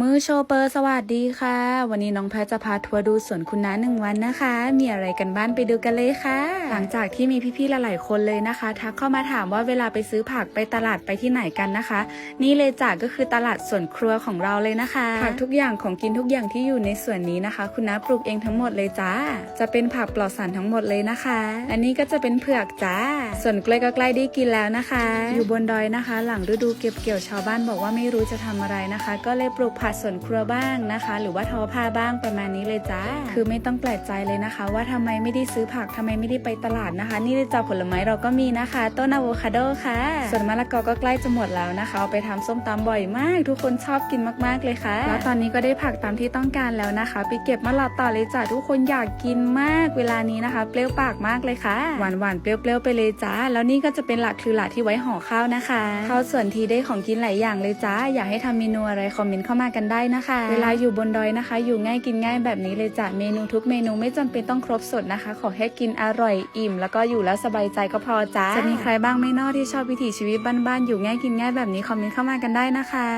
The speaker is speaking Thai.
มือโชเปอร์สวัสดีค่ะ วันนี้น้องแพทจะพาทัวร์ดูสวนคุณน้าหนึ่งวันนะคะ มีอะไรกันบ้านไปดูกันเลยค่ะ หลังจากที่มีพี่ๆหลายๆคนเลยนะคะทักเข้ามาถามว่าเวลาไปซื้อผักไปตลาดไปที่ไหนกันนะคะ นี่เลยจ้ะก็คือตลาดสวนครัวของเราเลยนะคะผักทุกอย่างของกินทุกอย่างที่อยู่ในสวนนี้นะคะ คุณน้าปลูกเองทั้งหมดเลยจ้าจะเป็นผักปลอดสารทั้งหมดเลยนะคะ อันนี้ก็จะเป็นเผือกจ้าส่วนกล้วยก็ใกล้ได้กินแล้วนะคะ อยู่บนดอยนะคะ หลังฤดูเก็บเกี่ยวชาวบ้านบอกว่าไม่รู้จะทำอะไรนะคะ ก็เลยปลูกผักสวนครัวบ้างนะคะ หรือว่าทอผ้าบ้างประมาณนี้เลยจ้า คือไม่ต้องแปลกใจเลยนะคะ ว่าทำไมไม่ได้ซื้อผักทำไมไม่ได้ไปตลาดนะคะ นี่เลยจ้าผลไม้เราก็มีนะคะ ต้นอะโวคาโดค่ะ ส่วนมะละกอก็ใกล้จะหมดแล้วนะคะเอาไปทำส้มตำบ่อยมาก ทุกคนชอบกินมากๆเลยค่ะ แล้วตอนนี้ก็ได้ผักตามที่ต้องการแล้วนะคะ ไปเก็บมะละต่อเลยจ้าทุกคนอยากกินมากเวลานี้นะคะ เปรี้ยวปากมากเลยค่ะ หวานหวานๆเปรี้ยวๆไปเลยจ้า แล้วนี่ก็จะเป็นหลักคือหลักที่ไว้ห่อข้าวนะคะข้าวส่วนทีได้ของกินหลายอย่างเลยจ้า อยากให้ทำเมนูอะไรคอมเมนต์เข้ามากันได้นะคะ เวลาอยู่บนดอยนะคะ อยู่ง่ายกินง่ายแบบนี้เลยจ้ะ เมนูทุกเมนูไม่จำเป็นต้องครบสดนะคะ ขอแค่กินอร่อยอิ่ม แล้วก็อยู่แล้วสบายใจก็พอจ้าจะมีใครบ้างไม่นอที่ชอบวิถีชีวิตบ้านๆอยู่ง่ายกินง่ายแบบนี้คอมเมนต์เข้ามากันได้นะคะ